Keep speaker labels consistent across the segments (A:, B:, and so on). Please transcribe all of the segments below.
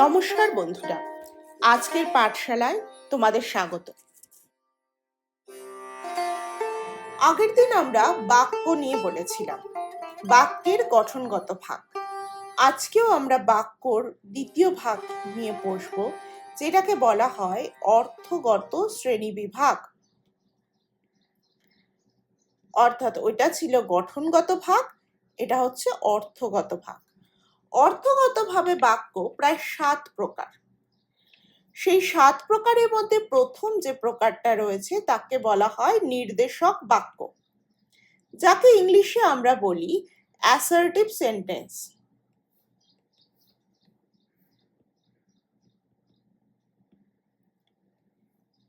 A: নমস্কার বন্ধুরা, আজকের পাঠশালায় তোমাদের স্বাগত। আগের দিন আমরা বাক্য নিয়ে বলেছিলাম, বাক্যের গঠনগত ভাগ। আজকেও আমরা বাক্যর দ্বিতীয় ভাগ নিয়ে বসব, যেটাকে বলা হয় অর্থগত শ্রেণি বিভাগ অর্থাৎ ওইটা ছিল গঠনগত ভাগ এটা হচ্ছে অর্থগত ভাগ। অর্থগতভাবে বাক্য প্রায় সাত প্রকার। সেই সাত প্রকারের মধ্যে প্রথম যে প্রকারটা রয়েছে তাকে বলা হয় নির্দেশক বাক্য। যাকে ইংলিশে আমরা বলি অ্যাসার্টিভ সেন্টেন্স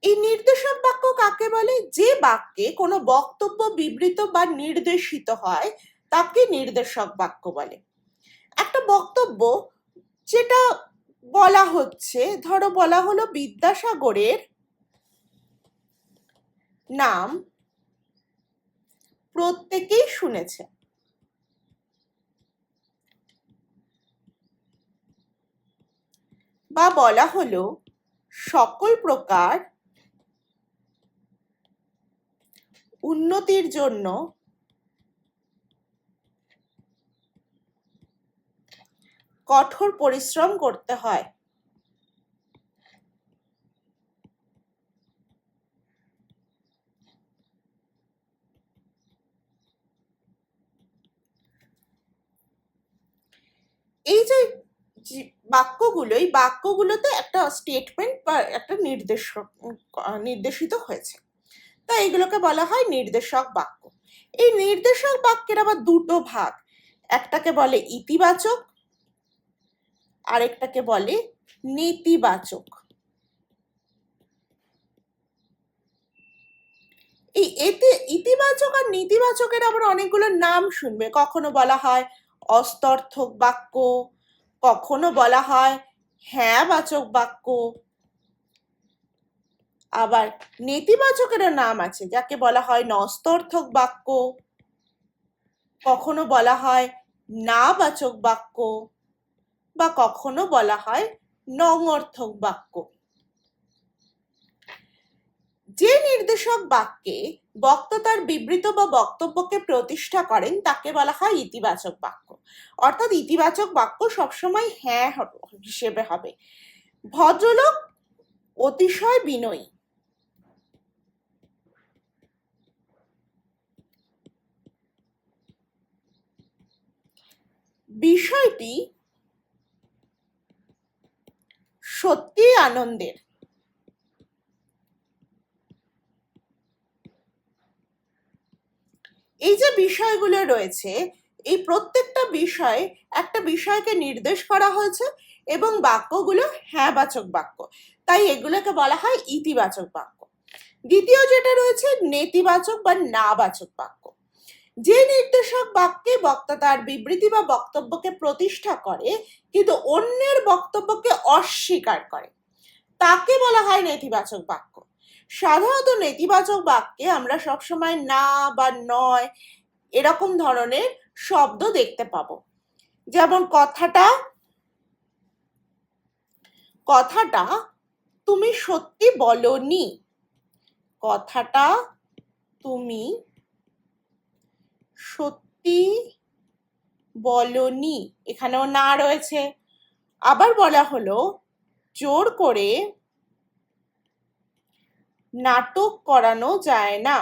A: এই নির্দেশক বাক্য কাকে বলে? যে বাক্যে কোনো বক্তব্য বিবৃত বা নির্দেশিত হয় তাকে নির্দেশক বাক্য বলে। একটা বক্তব্য যেটা বলা হচ্ছে, ধরো বলা হলো বিদ্যাসাগরের নাম প্রত্যেকেই শুনেছে। বা বলা হলো সকল প্রকার উন্নতির জন্য কঠোর পরিশ্রম করতে হয়। এই যে বাক্যগুলো এই বাক্যগুলোতে একটা স্টেটমেন্ট বা একটা নির্দেশ নির্দেশিত হয়েছে। তা এগুলোকে বলা হয় নির্দেশক বাক্য। এই নির্দেশক বাক্যের আবার দুটো ভাগ। একটাকে বলে ইতিবাচক আরেকটাকে বলে নেতিবাচক। এই এতে ইতিবাচক আর নেতিবাচকের আবার অনেকগুলো নাম শুনবে। কখনো বলা হয় অস্তর্থক বাক্য, কখনো বলা হয় হ্যাঁ বাচক বাক্য। আবার নেতিবাচকেরও নাম আছে, যাকে বলা হয় নস্তর্থক বাক্য, কখনো বলা হয় না বাচক বাক্য। বা কখনো বলা হয় নঙর্থক বাক্য। যে নির্দেশক বাক্যে বক্তা তার বিবৃত বা বক্তব্যকে প্রতিষ্ঠা করেন, তাকে বলা হয় ইতিবাচক বাক্য। অর্থাৎ ইতিবাচক বাক্য সবসময় হ্যাঁ হিসেবে হবে। ভদ্রলোক অতিশয় বিনয়ী। বিষয়টি সত্যি আনন্দের। এই যে বিষয়গুলো রয়েছে, এই প্রত্যেকটা বিষয় একটা বিষয়কে নির্দেশ করা হয়েছে এবং বাক্যগুলো হ্যাঁবাচক বাক্য। তাই এগুলোকে বলা হয় ইতিবাচক বাক্য। দ্বিতীয় যেটা রয়েছে, নেতিবাচক বা নাবাচক বাক্য। যে নির্দেশক বাক্যে বক্তা তার বিবৃতি বা বক্তব্যকে প্রতিষ্ঠা করে, কিন্তু অন্যের বক্তব্যকে অস্বীকার করে। তাকে বলা হয় নেতিবাচক বাক্য। সাধারণত নেতিবাচক বাক্যে আমরা সবসময় না বা নয় এরকম ধরনের শব্দ দেখতে পাবো। যেমন কথাটা কথাটা তুমি সত্যি বলনি। কথাটা তুমি সত্যি বলনি। এখানেও না রয়েছে। আবার বলা হলো, জোর করে নাটক করানো যায় না।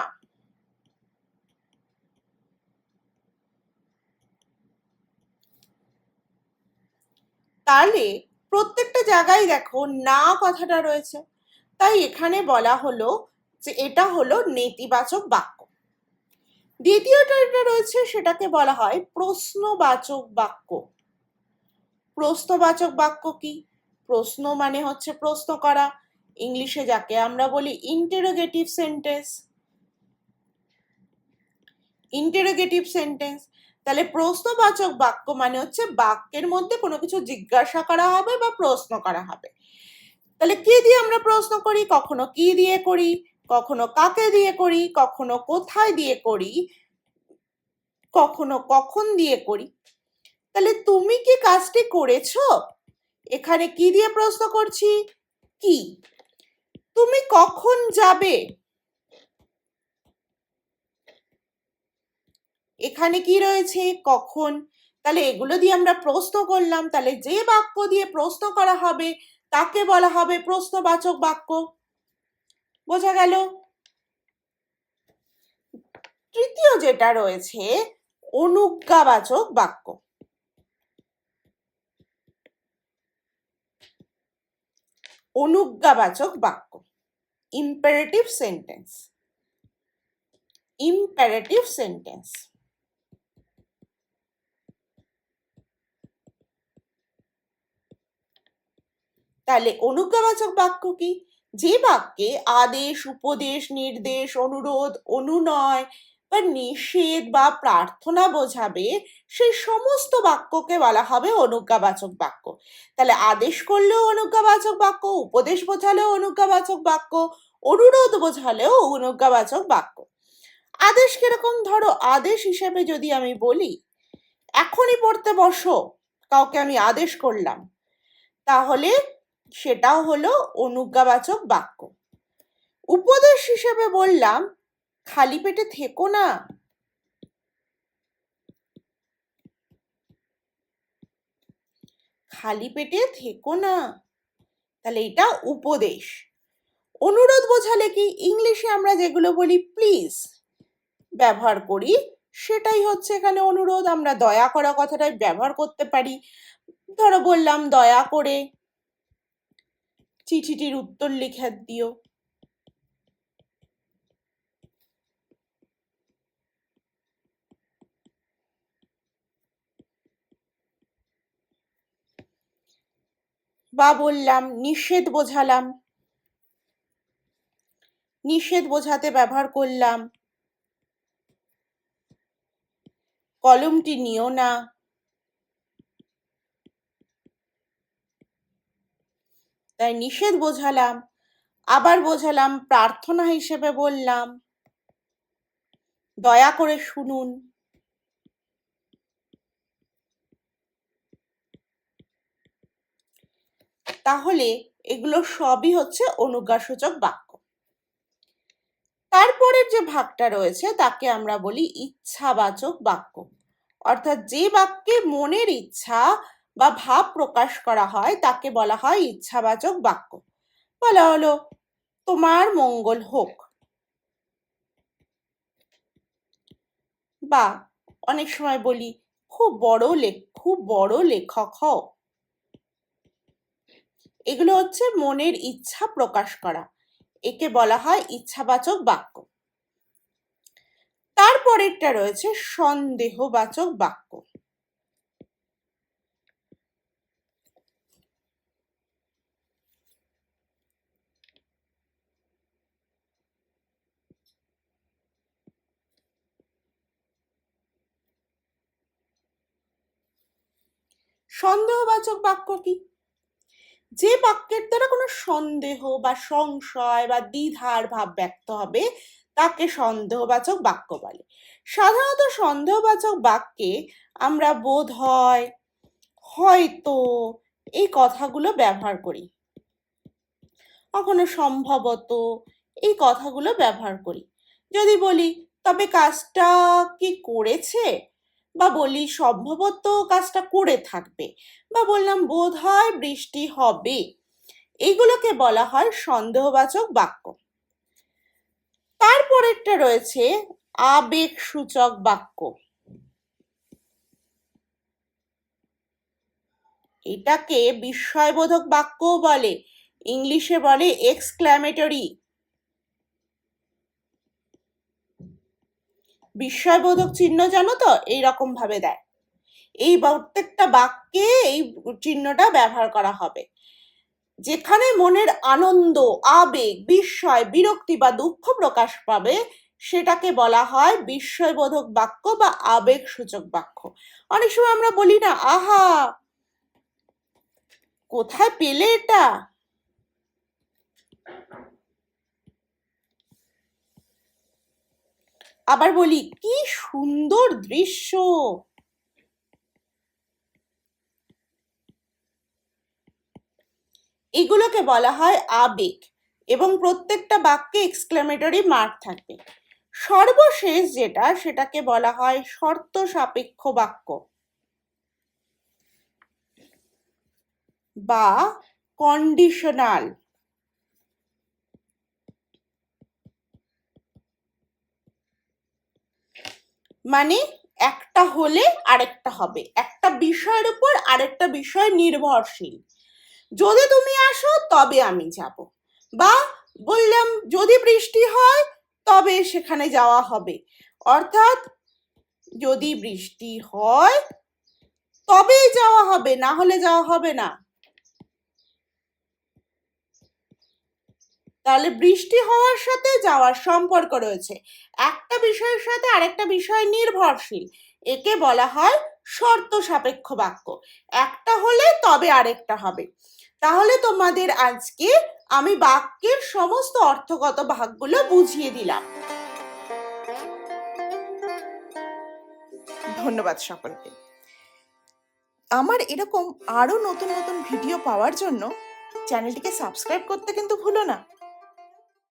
A: তাহলে প্রত্যেকটা জায়গায় দেখো না কথাটা রয়েছে। তাই এখানে বলা হলো যে এটা হলো নেতিবাচক বাক্য। দ্বিতীয়টা এটা রয়েছে সেটাকে বলা হয় প্রশ্নবাচক বাক্য। প্রশ্নবাচক বাক্য কি? প্রশ্ন মানে হচ্ছে প্রশ্ন করা। ইংলিশে যাকে আমরা বলি ইন্টারোগেটিভ সেন্টেন্স ইন্টারোগেটিভ সেন্টেন্স তাহলে প্রশ্নবাচক বাক্য মানে হচ্ছে বাক্যের মধ্যে কোনো কিছু জিজ্ঞাসা করা হবে বা প্রশ্ন করা হবে। তাহলে কি দিয়ে আমরা প্রশ্ন করি? কখনো কি দিয়ে করি? কখনো কাকে দিয়ে করি? কখনো কোথায় দিয়ে করি? কখনো কখন দিয়ে করি? তাহলে তুমি কি কাজটি করেছ? এখানে কি দিয়ে প্রশ্ন করছি? কি? তুমি কখন যাবে? এখানে কি রয়েছে? কখন? তাহলে এগুলো দিয়ে আমরা প্রশ্ন করলাম। তাহলে যে বাক্য দিয়ে প্রশ্ন করা হবে, তাকে বলা হবে প্রশ্নবাচক বাক্য। বোঝা গেল? তৃতীয় যেটা রয়েছে, অনুজ্ঞাবাচক বাক্য। অনুজ্ঞাবাচক বাক্য। ইম্পারেটিভ সেন্টেন্স ইম্পারেটিভ সেন্টেন্স তাহলে অনুজ্ঞাবাচক বাক্য কি? যে বাক্যে আদেশ, উপদেশ, নির্দেশ, অনুরোধ, অনুনয় বা নিষেধ বা প্রার্থনা বোঝাবে, সেই সমস্ত বাক্যকে বলা হবে অনুজ্ঞাবাচক বাক্য। তাহলে আদেশ করলেও অনুজ্ঞাবাচক বাক্য, উপদেশ বোঝালেও অনুজ্ঞাবাচক বাক্য, অনুরোধ বোঝালেও অনুজ্ঞাবাচক বাক্য। আদেশ কীরকম? ধরো আদেশ হিসেবে যদি আমি বলি, এখনই পড়তে বসো, কাউকে আমি আদেশ করলাম। তাহলে সেটাও হলো অনুজ্ঞাবাচক বাক্য। উপদেশ হিসেবে বললাম খালি পেটে থেকো না। খালি পেটে থেকো না। তাহলে এটা উপদেশ। অনুরোধ বোঝালে কি? ইংলিশে আমরা যেগুলো বলি, প্লিজ ব্যবহার করি, সেটাই হচ্ছে এখানে অনুরোধ। আমরা দয়া করা কথাটাই ব্যবহার করতে পারি। ধরো বললাম, দয়া করে চিঠিটির উত্তর লিখে দিও। বা বললাম, নিষেধ বোঝালাম। নিষেধ বোঝাতে ব্যবহার করলাম। কলমটি নিও না। তাই নিষেধ বোঝালাম, আবার বোঝালাম, প্রার্থনা হিসেবে বললাম। দয়া করে শুনুন। তাহলে এগুলো সবই হচ্ছে অনুজ্ঞাসূচক বাক্য। তারপরের যে ভাগটা রয়েছে তাকে আমরা বলি ইচ্ছাবাচক বাক্য। অর্থাৎ যে বাক্যে মনের ইচ্ছা বা ভাব প্রকাশ করা হয় তাকে বলা হয় ইচ্ছাবাচক বাক্য। বলা হলো, তোমার মঙ্গল হোক। বা অনেক সময় বলি, খুব বড় লেখ খুব বড় লেখক হও। এগুলো হচ্ছে মনের ইচ্ছা প্রকাশ করা। একে বলা হয় ইচ্ছাবাচক বাক্য। তারপরেরটা রয়েছে সন্দেহবাচক বাক্য। সন্দেহবাচক বাক্য কি? যে বাক্যের দ্বারা কোনো সন্দেহ বা সংশয় বা দ্বিধার ভাব ব্যক্ত হবে, তাকে সন্দেহবাচক বাক্য বলে। সাধারণত সন্দেহবাচক বাক্যে আমরা বোধ হয়, হয়তো এই কথাগুলো ব্যবহার করি। কখনো সম্ভবত এই কথাগুলো ব্যবহার করি। যদি বলি, তবে কাজটা কি করেছে? বা বলি সম্ভবত কাজটা করে থাকবে বা বললাম বোধ হয় বৃষ্টি হবে। এগুলোকে বলা হয় সন্দেহবাচক বাক্য। তারপরেরটা রয়েছে আবেগ সূচক বাক্য। এটাকে বিস্ময়বোধক বাক্যও বলে, ইংলিশে বলে এক্সক্ল্যামেটরি বিস্ময়বোধক চিহ্ন জানো তো? এইরকম ভাবে দেয়। এই প্রত্যেকটা বাক্যে এই চিহ্নটা ব্যবহার করা হবে। যেখানে মনের আনন্দ, আবেগ, বিস্ময়, বিরক্তি বা দুঃখ প্রকাশ পাবে, সেটাকে বলা হয় বিস্ময়বোধক বাক্য বা আবেগ সূচক বাক্য। অনেক সময় আমরা বলি না, আহা, কোথায় পেলে এটা? আবার বলি, কি সুন্দর দৃশ্য। এগুলোকে বলা হয় আবেগ এবং প্রত্যেকটা বাক্যে এক্সক্লেমেটরি মার্ক থাকবে। সর্বশেষ যেটা, সেটাকে বলা হয় শর্ত সাপেক্ষ বাক্য। বা কন্ডিশনাল মানে একটা হলে আরেকটা হবে। একটা বিষয়ের উপর আরেকটা বিষয় নির্ভরশীল। যদি তুমি আসো, তবে আমি যাব। বা বললাম, যদি বৃষ্টি হয়, তবে সেখানে যাওয়া হবে। অর্থাৎ, যদি বৃষ্টি হয়, তবেই যাওয়া হবে, না হলে যাওয়া হবে না। তাহলে বৃষ্টি হওয়ার সাথে যাওয়ার সম্পর্ক রয়েছে। একটা বিষয়ের সাথে আরেকটা বিষয় নির্ভরশীল। একে বলা হয় শর্ত সাপেক্ষ বাক্য। একটা হলে তবে আরেকটা হবে। তাহলে তোমাদের আজকে আমি বাক্যের সমস্ত অর্থগত ভাগগুলো বুঝিয়ে দিলাম। ধন্যবাদ সকলকে। আমার এরকম আরও নতুন নতুন ভিডিও পাওয়ার জন্য চ্যানেলটিকে সাবস্ক্রাইব করতে কিন্তু ভুলো না।